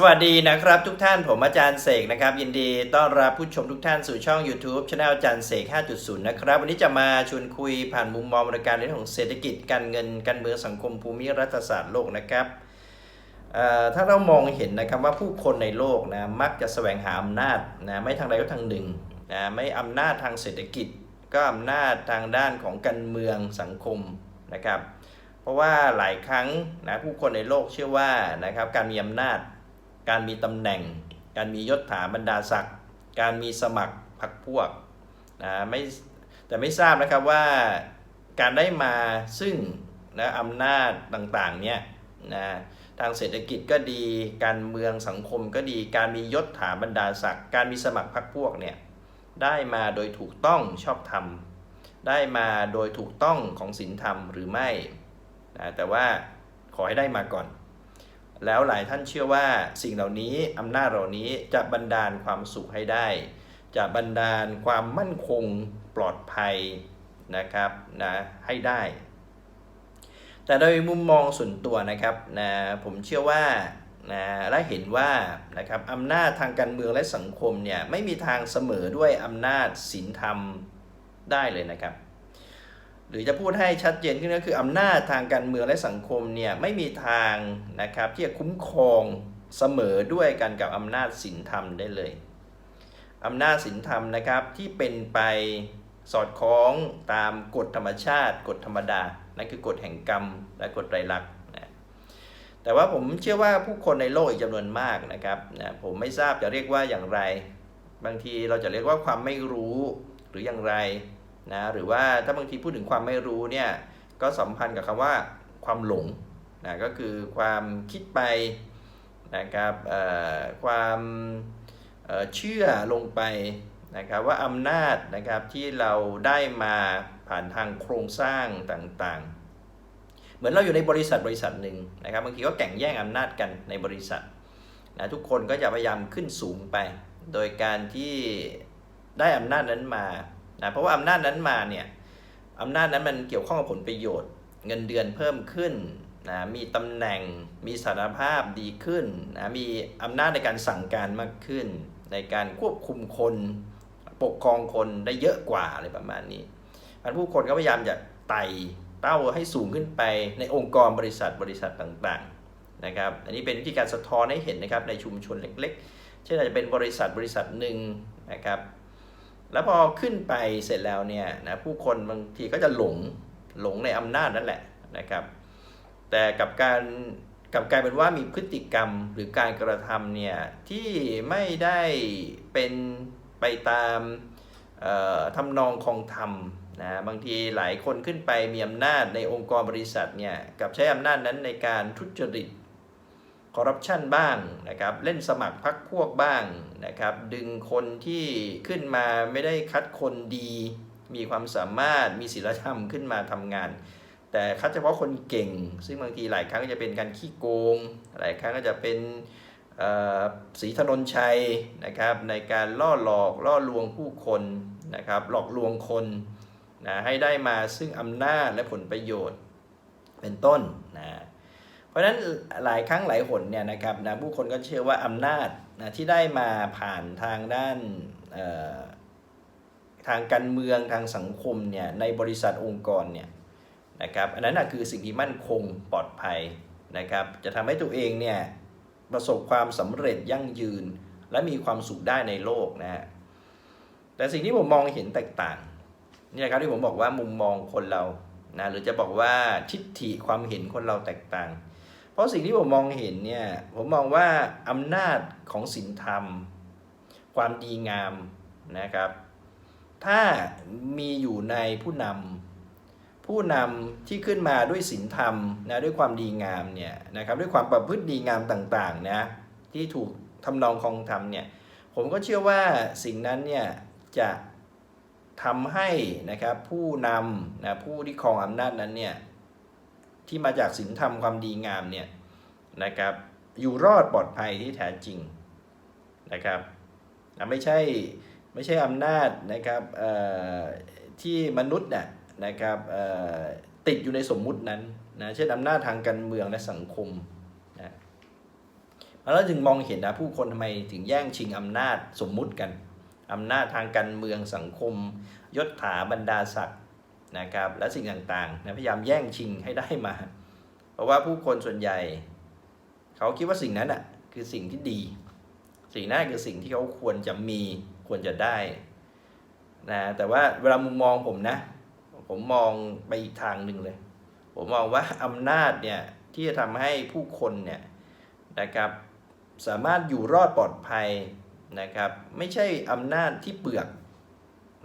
สวัสดีนะครับทุกท่านผมอาจารย์เสกนะครับ ยินดีต้อนรับผู้ชมทุกท่านสู่ช่อง YouTube Channel อาจารย์เสก 5.0 นะครับ วันนี้จะมาชวนคุยผ่านมุมมองบริการเรื่องของเศรษฐกิจการเงินการเมืองสังคมภูมิรัฐศาสตร์โลกนะครับถ้าเรามองเห็นนะครับว่าผู้คนในโลกนะมักจะแสวงหาอำนาจนะไม่ทางใดก็ทางหนึ่งนะไม่อำนาจทางเศรษฐกิจ ก็อำนาจทางด้านของการเมืองสังคมนะครับ เพราะว่าหลายครั้งนะผู้คนในโลกเชื่อว่านะครับการมีอำนาจ การมีตำแหน่ง การมียศถาบรรดาศักดิ์การมีสมัครพรรคพวกนะไม่แต่ไม่ทราบนะครับว่าการได้มาซึ่งนะอำนาจต่างๆเนี่ยนะทางเศรษฐกิจก็ดี การเมืองสังคมก็ดี การมียศถาบรรดาศักดิ์การมีสมัครพรรคพวกเนี่ยได้มาโดยถูกต้องชอบธรรม ได้มาโดยถูกต้องของศีลธรรมหรือไม่นะแต่ว่าขอให้ได้มาก่อน แล้วหลายท่านเชื่อว่าสิ่งเหล่านี้อำนาจเหล่านี้จะบันดาลความสุขให้ได้ จะบันดาลความมั่นคงปลอดภัยนะครับนะให้ได้ แต่โดยมุมมองส่วนตัวนะครับนะผมเชื่อว่านะและเห็นว่านะครับอำนาจทางการเมืองและสังคมเนี่ยไม่มีทางเสมอด้วยอำนาจศีลธรรมได้เลยนะครับ หรือจะพูดให้ชัดเจนขึ้นก็คืออำนาจทางการเมืองและสังคมเนี่ยไม่มีทางนะครับที่จะคุ้มครองเสมอด้วยกันกับอำนาจศีลธรรมได้เลยอำนาจศีลธรรมนะครับที่เป็นไปสอดคล้องตามกฎธรรมชาติ กฎธรรมดา นั่นคือกฎแห่งกรรม และกฎไตรลักษณ์นะแต่ว่าผมเชื่อว่าผู้คนในโลกอีกจำนวนมากนะครับนะผมไม่ทราบจะเรียกว่าอย่างไร บางทีเราจะเรียกว่าความไม่รู้หรืออย่างไร นะหรือว่าถ้าบางทีพูดถึงความไม่รู้เนี่ยก็สัมพันธ์กับคำว่าความหลงนะก็คือความคิดไปนะครับความเอ่อเชื่อลงไปนะครับว่าอำนาจนะครับที่เราได้มาผ่านทางโครงสร้างต่างๆ เหมือนเราอยู่ในบริษัทบริษัทหนึ่งนะครับบางทีก็แข่งแย่งอำนาจกันในบริษัทนะทุกคนก็จะพยายามขึ้นสูงไป โดยการที่ได้อำนาจนั้นมา นะเพราะว่าอำนาจนั้นมาเนี่ยอำนาจนั้นมันเกี่ยวข้องกับผลประโยชน์ เงินเดือนเพิ่มขึ้นนะมีตำแหน่งมีสานภาพดีขึ้นนะมีอำนาจในการสั่งการมากขึ้น ในการควบคุมคน ปกครองคนได้เยอะกว่าอะไรประมาณนี้มันผู้คนก็พยายามจะไต่เต้าให้สูงขึ้นไปในองค์กรบริษัทบริษัทต่างๆนะครับอันนี้เป็นวิธีการสะท้อนให้เห็นนะครับในชุมชนเล็ก ๆ เช่นอาจจะเป็นบริษัทบริษัทหนึ่งนะครับ แล้วพอขึ้นไปเสร็จแล้วเนี่ยนะผู้คนบางทีก็จะหลงหลงในอำนาจนั่นแหละนะครับ แต่กับการกับกลายเป็นว่ามีพฤติกรรมหรือการกระทำเนี่ยที่ไม่ได้เป็นไปตามเอ่อทำนองของธรรมนะบางทีหลายคนขึ้นไปมีอำนาจในองค์กรบริษัทเนี่ยกับใช้อำนาจนั้นในการทุจริต คอร์รัปชันบ้างนะครับเล่นสมัครพรรคพวกบ้างนะครับดึงคนที่ขึ้นมาไม่ได้คัดคนดี มีความสามารถมีศีลธรรมขึ้นมาทำงาน แต่คัดเฉพาะคนเก่ง ซึ่งบางทีหลายครั้งก็จะเป็นการขี้โกง หลายครั้งก็จะเป็นเอ่อสีถนนชัยนะครับในการล่อหลอกล่อลวงผู้คนนะครับหลอกลวงคนนะให้ได้มาซึ่งอำนาจและผลประโยชน์เป็นต้นนะ เพราะฉะนั้นหลายครั้งหลายหนเนี่ยนะครับนะผู้คนก็เชื่อว่าอำนาจนะที่ได้มาผ่านทางด้านทางการเมืองทางสังคมเนี่ยในบริษัทองค์กรเนี่ยนะครับอันนั้นนะคือสิ่งที่มั่นคงปลอดภัยนะครับจะทำให้ตัวเองเนี่ยประสบความสำเร็จยั่งยืน และมีความสุขได้ในโลกนะฮะแต่สิ่งที่ผมมองเห็นแตกต่างเนี่ยครับที่ผมบอกว่ามุมมองคนเรานะหรือจะบอกว่าทิฏฐิความเห็นคนเราแตกต่าง ราะสิ่งที่ผมมองเห็นเนี่ย ผมมองว่าอำนาจของศีลธรรม ความดีงามนะครับ ถ้ามีอยู่ในผู้นำผู้นำที่ขึ้นมาด้วยศีลธรรมนะด้วยความดีงามเนี่ยนะครับด้วยความประพฤติดีงามต่างๆนะที่ถูกทำนองคองธรรมเนี่ยผมก็เชื่อว่าสิ่งนั้นเนี่ยจะทำให้นะครับผู้นำนะผู้ที่ครองอำนาจนั้นเนี่ย ที่มาจากศีลธรรมความดีงามเนี่ยนะครับ อยู่รอดปลอดภัยที่แท้จริงนะครับไม่ใช่ไม่ใช่อำนาจนะครับที่มนุษย์น่ะนะครับติดอยู่ในสมมุตินั้นนะเช่นอำนาจทางการเมืองและสังคมนะแล้วจึงมองเห็นนะผู้คนทำไมถึงแย่งชิงอำนาจสมมุติกันอำนาจทางการเมืองสังคมยศถาบรรดาศักดิ์ นะครับและสิ่งต่างๆนะพยายามแย่งชิงให้ได้มา เพราะว่าผู้คนส่วนใหญ่ เขาคิดว่าสิ่งนั้นอะคือสิ่งที่ดี สิ่งนั้นคือสิ่งที่เขาควรจะมีควรจะได้นะแต่ว่าเวลามุมมองผมนะ ผมมองไปอีกทางหนึ่งเลย ผมมองว่าอำนาจเนี่ยที่จะทำให้ผู้คนเนี่ยนะครับสามารถอยู่รอดปลอดภัยนะครับ ไม่ใช่อำนาจที่เปลือก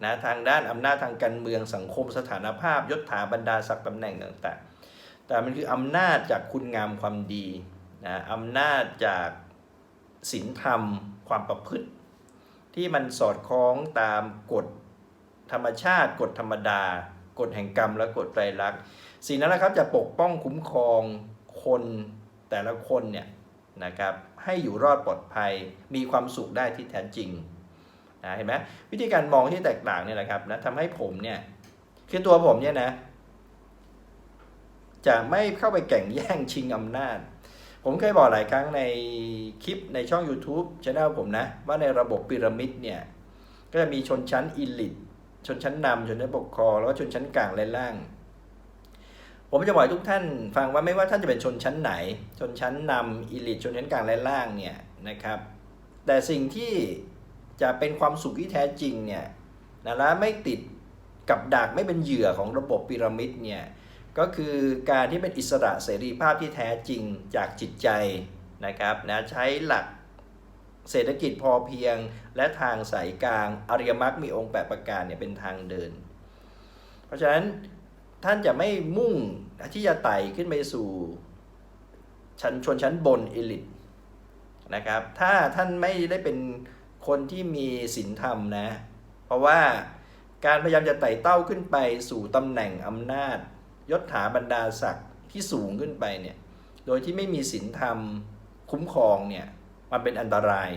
นะทางด้านอำนาจทางการเมืองสังคมสถานภาพยศถาบรรดาศักดิ์ตำแหน่งต่างๆ แต่มันคืออำนาจจากคุณงามความดีนะอำนาจจากศีลธรรมความประพฤติ ที่มันสอดคล้องตามกฎธรรมชาติ กฎธรรมดา กฎแห่งกรรมและกฎไตรลักษณ์สิ่งนั้นแหละครับจะปกป้องคุ้มครองคนแต่ละคนเนี่ยนะครับให้อยู่รอดปลอดภัยมีความสุขได้ที่แท้จริง นะเห็นไหมวิธีการมองที่แตกต่างเนี่ยแหละครับนะทำให้ผมเนี่ยคือตัวผมเนี่ยนะ จะไม่เข้าไปแข่งแย่งชิงอำนาจ ผมเคยบอกหลายครั้งในคลิปในช่อง YouTube c h anel ผมนะ ว่าในระบบพีระมิดเนี่ย ก็จะมีชนชั้นอิลิทชนชั้นนำชนชั้นปกครองแล้วก็ชนชั้นกลางและล่าง ผมจะบอกทุกท่านฟังว่าไม่ว่าท่านจะเป็นชนชั้นไหน ชนชั้นนำอิลิทชนชั้นกลางและล่างเนี่ยนะครับ แต่สิ่งที่ จะเป็นความสุขที่แท้จริงเนี่ยนะและไม่ติดกับดักไม่เป็นเหยื่อของระบบพีระมิดเนี่ยก็คือการที่เป็นอิสระเสรีภาพที่แท้จริงจากจิตใจนะครับนะใช้หลักเศรษฐกิจพอเพียง และทางสายกลางอริยมรรคมีองค์แปดประการเนี่ยเป็นทางเดิน เพราะฉะนั้นท่านจะไม่มุ่งที่จะไต่ขึ้นไปสู่ชั้นชนชั้นบนเอลิทนะครับถ้าท่านไม่ได้เป็น คนที่มีศีลธรรมนะ เพราะว่าการพยายามจะไต่เต้าขึ้นไปสู่ตำแหน่งอำนาจ ยศถาบรรดาศักดิ์ที่สูงขึ้นไปเนี่ย โดยที่ไม่มีศีลธรรมคุ้มครองเนี่ยมันเป็นอันตราย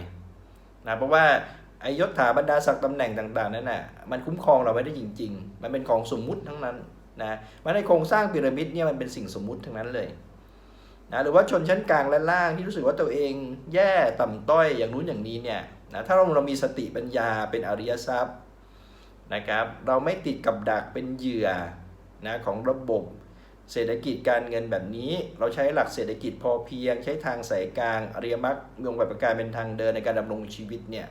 นะเพราะว่าไอยศถาบรรดาศักดิ์ตำแหน่งต่างๆนั่นน่ะมันคุ้มครองเราไม่ได้จริง ๆ มันเป็นของสมมุติทั้งนั้นนะมันในโครงสร้างพีระมิดเนี่ยมันเป็นสิ่งสมมุติทั้งนั้นเลยนะหรือว่าชนชั้นกลางและล่างที่รู้สึกว่าตัวเองแย่ต่ำต้อยอย่างนู้นอย่างนี้เนี่ย นะถ้าเราเรามีสติปัญญาเป็นอริยทรัพย์นะครับ เราไม่ติดกับดักเป็นเหยื่อนะของระบบเศรษฐกิจการเงินแบบนี้ เราใช้หลักเศรษฐกิจพอเพียง ใช้ทางสายกลางอริยมรรคมีองค์ประการเป็นทางเดินในการดำรงชีวิตเนี่ย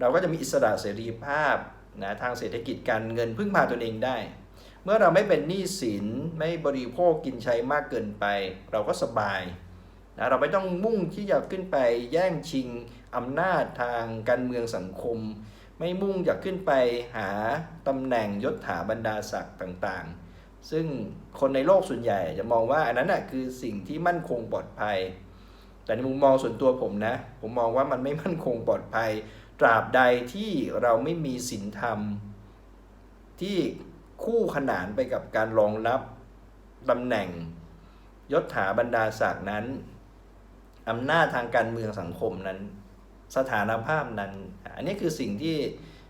เราก็จะมีอิสระเสรีภาพนะทางเศรษฐกิจการเงินพึ่งพาตนเองได้ เมื่อเราไม่เป็นหนี้สินไม่บริโภคกินใช้มากเกินไป เราก็สบายนะเราไม่ต้องมุ่งที่จะขึ้นไปแย่งชิง อำนาจทางการเมืองสังคม ไม่มุ่งอยากขึ้นไปหาตำแหน่งยศถาบรรดาศักดิ์ต่างๆ ซึ่งคนในโลกส่วนใหญ่จะมองว่าอันนั้นน่ะคือสิ่งที่มั่นคงปลอดภัย แต่ในมุมมองส่วนตัวผมนะ ผมมองว่ามันไม่มั่นคงปลอดภัย ตราบใดที่เราไม่มีศีลธรรม ที่คู่ขนานไปกับการรองรับตำแหน่งยศถาบรรดาศักดิ์นั้นอำนาจทางการเมืองสังคมนั้น สถานภาพนั้น อันนี้คือสิ่งที่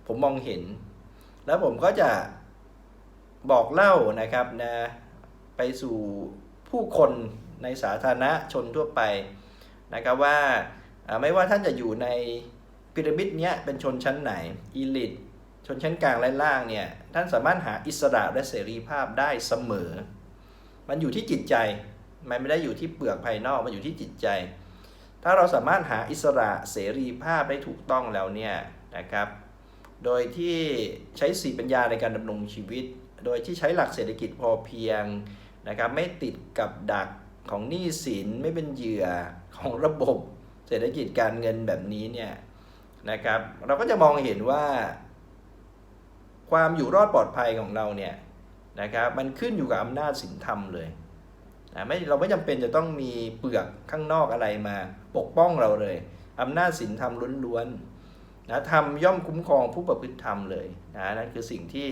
ผมมองเห็น แล้วผมก็จะบอกเล่านะครับนะไปสู่ผู้คนในสาธารณชนทั่วไปนะครับว่าไม่ว่าท่านจะอยู่ในพีระมิดเนี้ยเป็นชนชั้นไหนอีลิทชนชั้นกลางและล่างเนี่ยท่านสามารถหาอิสระและเสรีภาพได้เสมอ มันอยู่ที่จิตใจ มันไม่ได้อยู่ที่เปลือกภายนอก มันอยู่ที่จิตใจ ถ้าเราสามารถหาอิสระเสรีภาพได้ถูกต้องแล้วเนี่ยนะครับ โดยที่ใช้สีปัญญาในการดำรงชีวิต โดยที่ใช้หลักเศรษฐกิจพอเพียงนะครับไม่ติดกับดักของหนี้สินไม่เป็นเหยื่อของระบบเศรษฐกิจการเงินแบบนี้เนี่ยนะครับเราก็จะมองเห็นว่า ความอยู่รอดปลอดภัยของเราเนี่ยนะครับมันขึ้นอยู่กับอำนาจศีลธรรมเลย นะไม่เราไม่จำเป็นจะต้องมีเปลือกข้างนอกอะไรมา ปกป้องเราเลยอำนาจศีลธรรมล้วนๆนะธรรมย่อมคุ้มครองผู้ประพฤติธรรมเลยนะนั่นคือสิ่งที่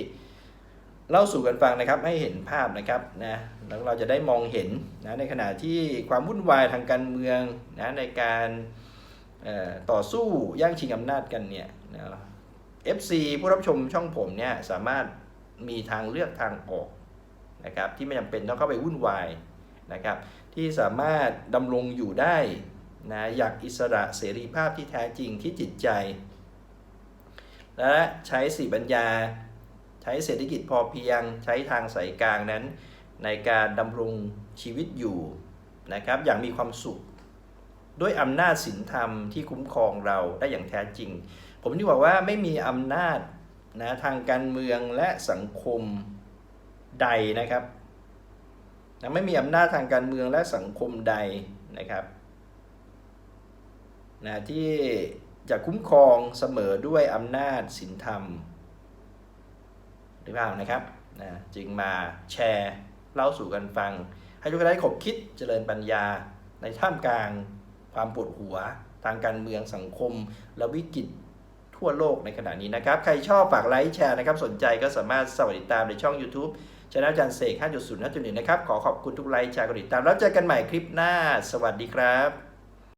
เล่าสู่กันฟังนะครับให้เห็นภาพนะครับนะแล้วเราจะได้มองเห็นนะในขณะที่ความวุ่นวายทางการเมืองนะในการต่อสู้ย่งชิงอำนาจกันเนี่ยนะ FC ผู้รับชมช่องผมเนี่ยสามารถมีทางเลือกทางออกนะครับที่ไม่จำเป็นต้องเข้าไปวุ่นวาย นะครับที่สามารถดำรงอยู่ได้นะอยากอิสระเสรีภาพที่แท้จริงที่จิตใจ และใช้สีปัญญา ใช้เศรษฐกิจพอเพียง ใช้ทางสายกลางนั้น ในการดำรงชีวิตอยู่นะครับอย่างมีความสุข ด้วยอำนาจศีลธรรมที่คุ้มครองเราได้อย่างแท้จริง ผมที่บอกว่าไม่มีอำนาจนะทางการเมืองและสังคมใดนะครับ นะไม่มีอำนาจทางการเมืองและสังคมใดนะครับนะที่จะคุ้มครองเสมอด้วยอำนาจศีลธรรม หรือเปล่านะครับนะจึงมาแชร์เล่าสู่กันฟัง ให้ทุกท่านได้ขบคิดเจริญปัญญาในท่ามกลางความปวดหัวทางการเมืองสังคม และวิกฤตทั่วโลกในขณะนี้นะครับ ใครชอบฝากไลค์แชร์นะครับ สนใจก็สามารถสวัสดีตามในช่อง YouTube ช anel อาจารย์เสก5.0 5.1นะครับ ขอขอบคุณทุกไลค์แชร์กดติดตาม แล้วเจอกันใหม่คลิปหน้า สวัสดีครับ